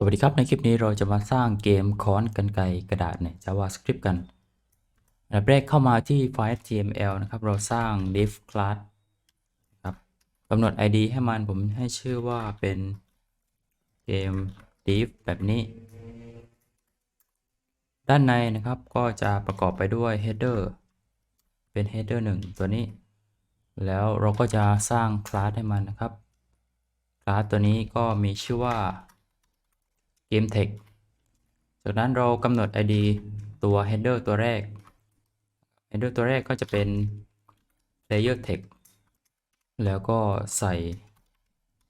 สวัสดีครับในคลิปนี้เราจะมาสร้างเกมค้อนกันไกรกระดาษใน JavaScript กันอันดับแรกเข้ามาที่ไฟล์ HTML นะครับ เราสร้าง div class ครับกำหนด ID ให้มันผมให้ชื่อว่าเป็นเกม div แบบนี้ ด้านในนะครับก็จะประกอบไปด้วย header เป็น header 1 ตัวนี้ แล้วเราก็จะสร้างคลาสให้มันนะครับคลาสตัวนี้ก็มีชื่อว่า game text จากนั้นเรากำหนด id ตัว header ตัวแรก header ตัวแรกก็จะเป็น player text แล้วก็ใส่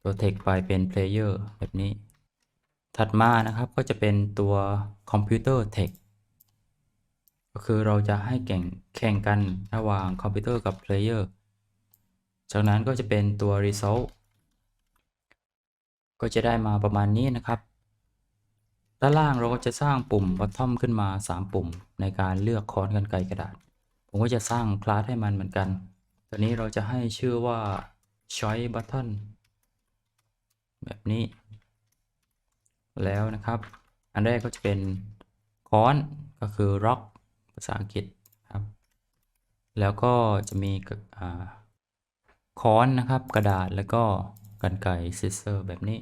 ตัว text ไปเป็น player แบบนี้ ถัดมานะครับก็จะเป็นตัว computer text ก็คือเราจะให้แข่งแข่งกันระหว่างคอมพิวเตอร์กับ player จากนั้นก็จะเป็นตัว result ก็จะได้มาประมาณนี้นะครับ ด้านล่างเราก็จะสร้างปุ่ม bottom ขึ้นมา 3 ปุ่ม ในการเลือกค้อนกันไกรกระดาษ ผมก็จะสร้างคลาสให้มันเหมือนกันตัวนี้เราจะให้ชื่อว่า choice button แบบนี้ แล้วนะครับ อันแรกก็จะเป็นค้อนก็คือ rock ภาษาอังกฤษครับ แล้วก็จะมีค้อนนะครับกระดาษแล้วก็กันไกร scissor แบบนี้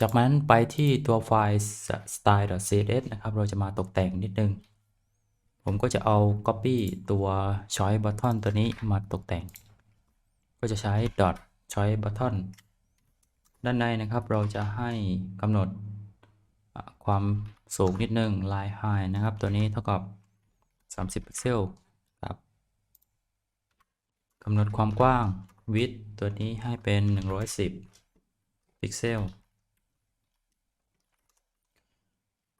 จากนั้นไปที่ตัวไฟล์ style.css นะครับ เราจะมาตกแต่งนิดนึง ผมก็จะเอา copy ตัว choice button ตัวนี้มาตกแต่ง ก็จะใช้ dot choice button ด้านในนะครับ เราจะให้กำหนดความสูงนิดนึง line high นะครับ ตัวนี้เท่ากับ 30 พิกเซลครับกำหนดความกว้าง width ตัวนี้ให้เป็น 110 พิกเซล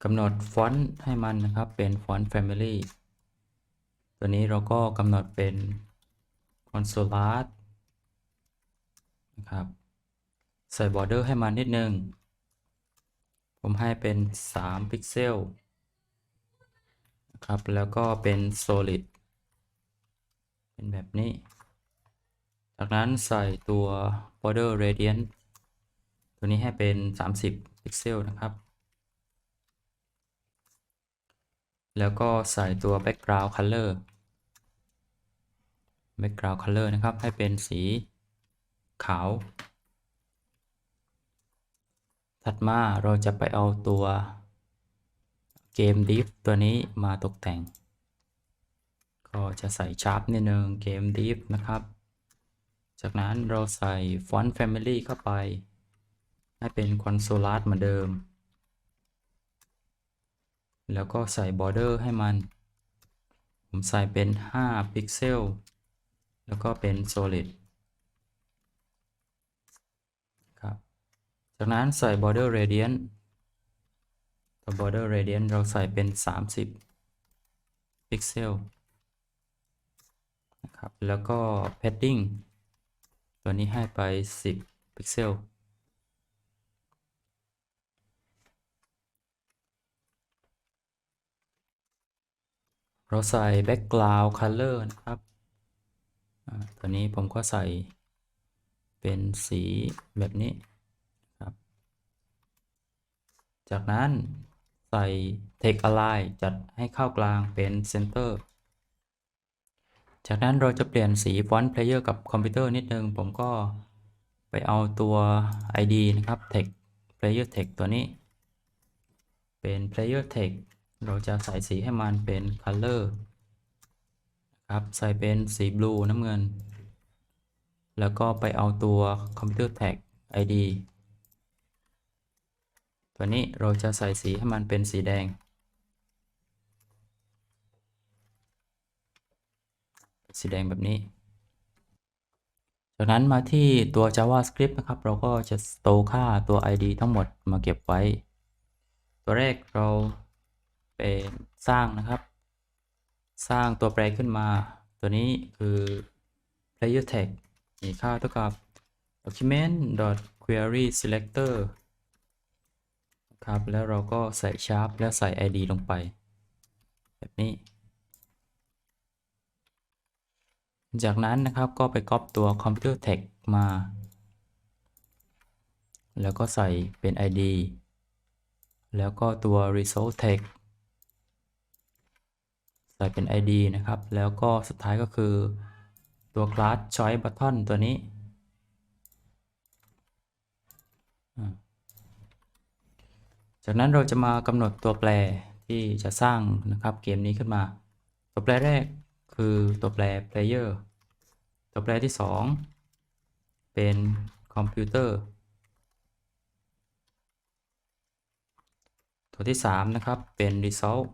กำหนดฟอนต์ให้มันนะครับเป็นฟอนต์ Family ตัวนี้เราก็กำหนดเป็น Console นะครับ ใส่บอร์เดอร์ให้มันนิดนึง ผมให้เป็น 3 พิกเซลนะครับ แล้วก็เป็น Solid เป็นแบบนี้ จากนั้นใส่ตัว border radius ตัวนี้ให้เป็น 30 พิกเซลนะครับ แล้วก็ใส่ตัว background color background color นะครับ ให้เป็นสีขาว ถัดมาเราจะไปเอาตัวเกม div ตัวนี้มาตกแต่ง ก็จะใส่ชาร์ปนิดนึงเกม div นะครับ จากนั้นเราใส่ font family เข้าไป ให้เป็น console เหมือนเดิม แล้วก็ใส่ border ให้มัน ผมใส่เป็น 5 พิกเซล แล้วก็เป็น solid ครับ จากนั้นใส่ border radius ตัว border radius เราใส่เป็น 30 พิกเซลนะครับ แล้วก็ padding ตัวนี้ให้ไป 10 พิกเซล เราใส่ background color นะครับตัวนี้ผมก็ใส่เป็นสีแบบนี้ครับ จากนั้นใส่ text align จัดให้เข้ากลางเป็น center จากนั้นเราจะเปลี่ยนสีฟอนต์ player กับคอมพิวเตอร์นิดนึง ผมก็ไปเอาตัว id นะครับ text player text ตัวนี้ เป็น player text เราจะใส่สีให้มันเป็น color ครับ ใส่เป็นสี blue น้ำเงิน แล้วก็ไปเอาตัว computer tag id ตัวนี้เราจะใส่สีให้มันเป็นสีแดง สีแดงแบบนี้ จากนั้นมาที่ตัว JavaScript นะครับ เราก็จะ store ค่าตัว id ทั้งหมดมาเก็บไว้ ตัวแรกเรา เป็นสร้างนะครับ สร้างตัวแปรขึ้นมา ตัวนี้คือ player tag มีค่าเท่ากับ document query selector ครับแล้วเราก็ใส่ sharp แล้วใส่ id ลงไป แบบนี้ จากนั้นนะครับก็ไปก๊อปตัว computer tag มา แล้วก็ใส่เป็น id แล้วก็ตัว result text ใส่เป็น id นะครับ แล้วก็สุดท้ายก็คือตัว class choice button ตัวนี้ จากนั้นเราจะมากำหนดตัวแปรที่จะสร้างนะครับเกมนี้ขึ้นมา ตัวแปรแรกคือตัวแปร player ตัวแปรที่ 2 เป็นคอมพิวเตอร์ตัวที่ 3 นะครับเป็น result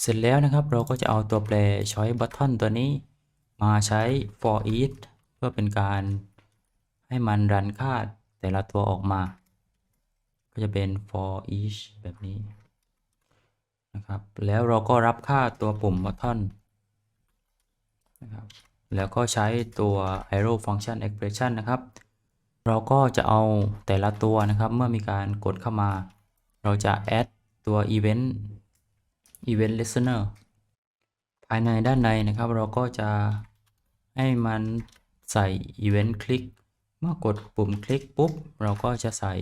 เสร็จแล้วนะครับเราก็จะเอาตัวแปร choice button ตัวนี้ มาใช้ for each เพื่อเป็นการให้มันรันค่าแต่ละตัวออกมา ก็จะเป็น for each แบบนี้นะครับ แล้วเราก็รับค่าตัวปุ่ม button นะครับแล้วก็ใช้ตัว arrow function expression นะครับ เราก็จะเอาแต่ละตัวนะครับ เมื่อมีการกดเข้ามา เราจะ add ตัว event event listener ภายในด้านในนะครับเราก็จะให้มันใส่ event click เมื่อกดปุ่มคลิกปุ๊บ เราก็จะใส่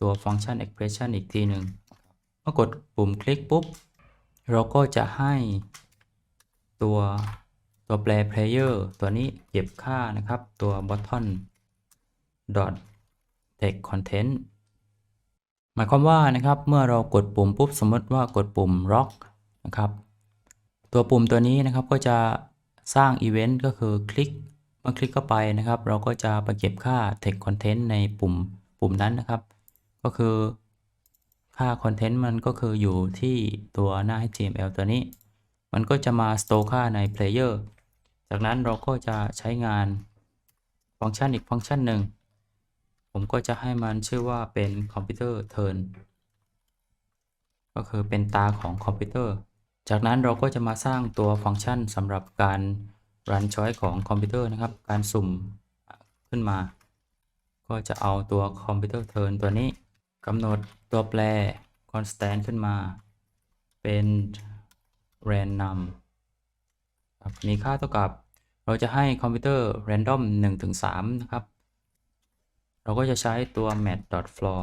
ตัว function expression อีกทีหนึ่งเมื่อกดปุ่มคลิกปุ๊บ เราก็จะให้ตัวตัวแปร player ตัวนี้เก็บค่านะครับตัว button dot text content มายความว่านะครับเมื่อเรากดปุ่มปุ๊บสมมติว่ากดปุ่ม lock นะครับตัวปุ่มตัวนี้นะครับก็จะสร้างอีเวนต์ก็คือคลิกเมื่อคลิกเข้าไปนะครับ เราก็จะไปเก็บค่า text content ในปุ่มปุ่มนั้นนะครับ ก็คือค่า content มันก็คืออยู่ที่ตัวหน้า HTML ตัวนี้ มันก็จะมา store ค่าใน player จากนั้นเราก็จะใช้งานฟังก์ชันอีกฟังก์ชันหนึ่ง ผมก็จะให้มันชื่อว่าเป็นคอมพิวเตอร์ turn ก็คือเป็นตาของคอมพิวเตอร์ จากนั้นเราก็จะมาสร้างตัวฟังก์ชันสำหรับการ run choice ของคอมพิวเตอร์นะครับ การสุ่มขึ้นมา ก็จะเอาตัวคอมพิวเตอร์ turn ตัวนี้กำหนดตัวแปร constant ขึ้นมา เป็น random มีค่าเท่ากับ เราจะให้คอมพิวเตอร์ random 1-3 นะครับ เราก็จะใช้ตัว mat.floor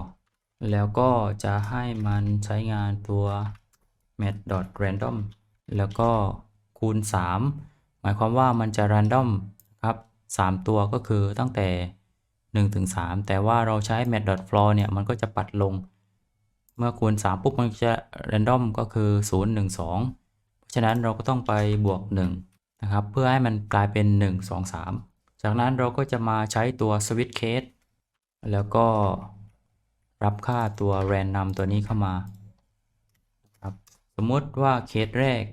แล้วก็จะให้มันใช้งานตัว mat.random แล้วก็คูณ 3 หมายความว่ามันจะ random ครับ 3 ตัวก็คือตั้งแต่ 1 ถึง 3 แต่ว่าเราใช้ mat.floor เนี่ย มันก็จะปัดลง เมื่อคูณ 3 ปุ๊บ มันจะ random ก็คือ 0 1 2 เพราะฉะนั้นเราก็ต้องไปบวก 1 นะครับ เพื่อให้มันกลายเป็น 1 2 3 จากนั้นเราก็จะมาใช้ตัว switch case แล้วก็รับค่าตัว random ตัวนี้เข้ามาครับสมมติว่าเคสแรก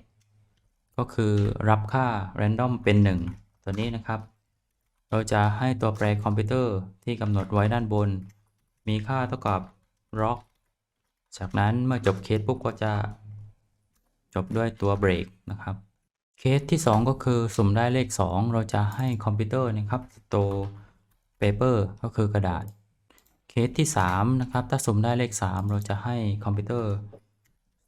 ก็คือรับค่า random เป็น 1 ตัวนี้นะครับ เราจะให้ตัวแปรคอมพิวเตอร์ที่กำหนดไว้ด้านบน มีค่าเท่ากับ rock จากนั้นเมื่อจบเคสปุ๊บก็จะจบด้วยตัว break นะครับ เคสที่ 2 ก็คือสุ่มได้เลข 2 เราจะให้คอมพิวเตอร์นะครับ store paper ก็คือกระดาษ เคสที่ 3 นะครับ ถ้าสุ่มได้เลข 3 เราจะให้คอมพิวเตอร์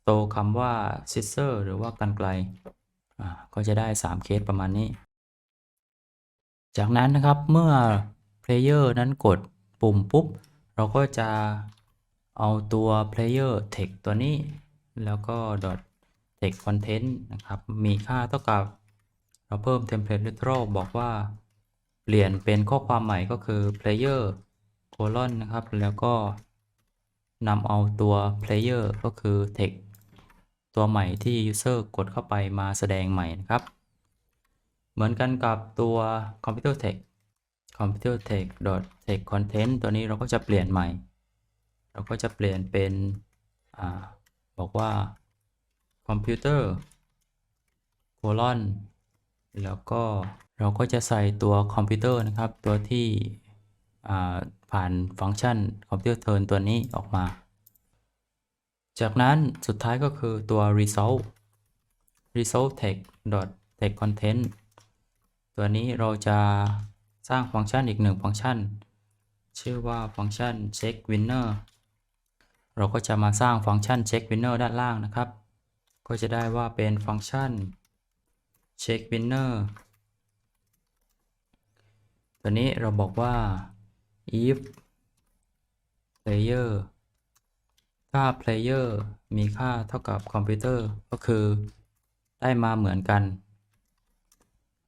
store คำว่า scissor หรือว่ากันไกล ก็จะได้ 3 เคสประมาณนี้ จากนั้นนะครับเมื่อ player นั้นกดปุ่มปุ๊บ เราก็จะเอาตัว player text ตัวนี้ แล้วก็ dot text content นะครับ มีค่าเท่ากับ เราเพิ่ม template literal บอกว่า เปลี่ยนเป็นข้อความใหม่ก็คือ player colon นะครับ แล้วก็นำเอาตัว player ก็คือ text ตัวใหม่ที่ user กดเข้าไปมาแสดงใหม่นะครับ เหมือนกันกับตัว computer text computer text text content ตัวนี้เราก็จะเปลี่ยนใหม่ เราก็จะเปลี่ยนเป็นอบอกว่า computer colon แล้วก็เราก็จะใส่ตัวคอมพิวเตอร์นะครับ ตัวที่ ผ่านฟังก์ชัน computer turn ตัวนี้ออกมา จากนั้นสุดท้ายก็คือตัว result result text dot text content ตัวนี้เราจะสร้างฟังก์ชันอีกหนึ่งฟังก์ชัน ชื่อว่าฟังก์ชัน check winner เราก็จะมาสร้างฟังก์ชัน check winner ด้านล่างนะครับ ก็จะได้ว่าเป็นฟังก์ชัน check winner ตัวนี้เราบอกว่า if player ถ้า player มีค่าเท่ากับคอมพิวเตอร์ก็คือได้มาเหมือนกัน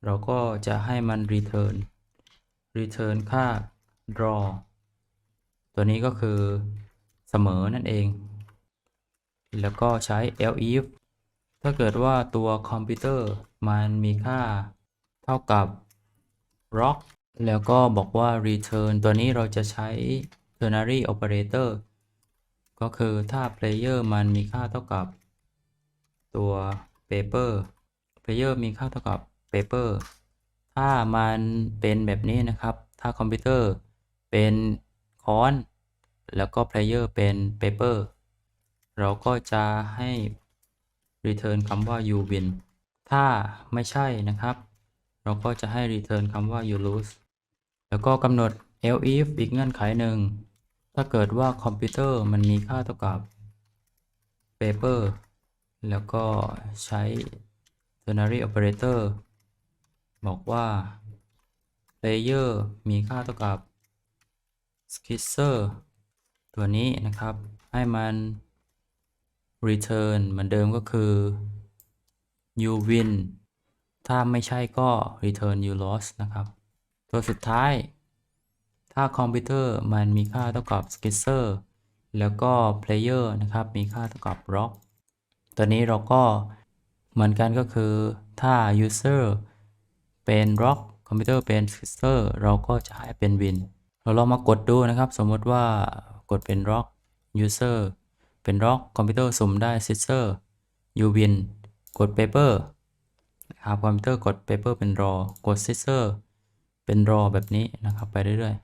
เราก็จะให้มัน return return ค่า draw ตัวนี้ก็คือเสมอนั่นเอง แล้วก็ใช้ elif ถ้าเกิดว่าตัวคอมพิวเตอร์มันมีค่าเท่ากับ rock แล้วก็บอกว่า return ตัวนี้เราจะใช้ ternary operator ก็คือถ้า player มันมีค่าเท่ากับตัว paper player มีค่าเท่ากับ paper ถ้ามันเป็นแบบนี้นะครับ ถ้าคอมพิวเตอร์เป็นค้อน แล้วก็ player เป็น paper เราก็จะให้ return คำว่า you win ถ้าไม่ใช่นะครับ เราก็จะให้ return คำว่า you lose แล้วก็กำหนด elif อีกเงื่อนไขหนึ่ง ถ้าเกิดว่าคอมพิวเตอร์มันมีค่าเท่ากับ paper แล้วก็ใช้ ternary operator บอกว่า player มีค่าเท่ากับ skisser ตัวนี้นะครับ ให้มัน return เหมือนเดิมก็คือ you win ถ้าไม่ใช่ก็ return you lost นะครับ ตัวสุดท้าย ถ้าคอมพิวเตอร์มันมีค่าเท่ากับ skisser แล้วก็ player นะครับ มีค่าเท่ากับ rock ตัวนี้เราก็เหมือนกันก็คือถ้า user เป็น rock คอมพิวเตอร์เป็น skisser เราก็จะให้เป็น win เราลองมากดดูนะครับ สมมติว่ากดเป็น rock user เป็น rock คอมพิวเตอร์สุ่มได้ skisser you win กด paper นะครับคอมพิวเตอร์กด paper เป็น raw กด scissor เป็นรอแบบนี้นะครับไปเรื่อย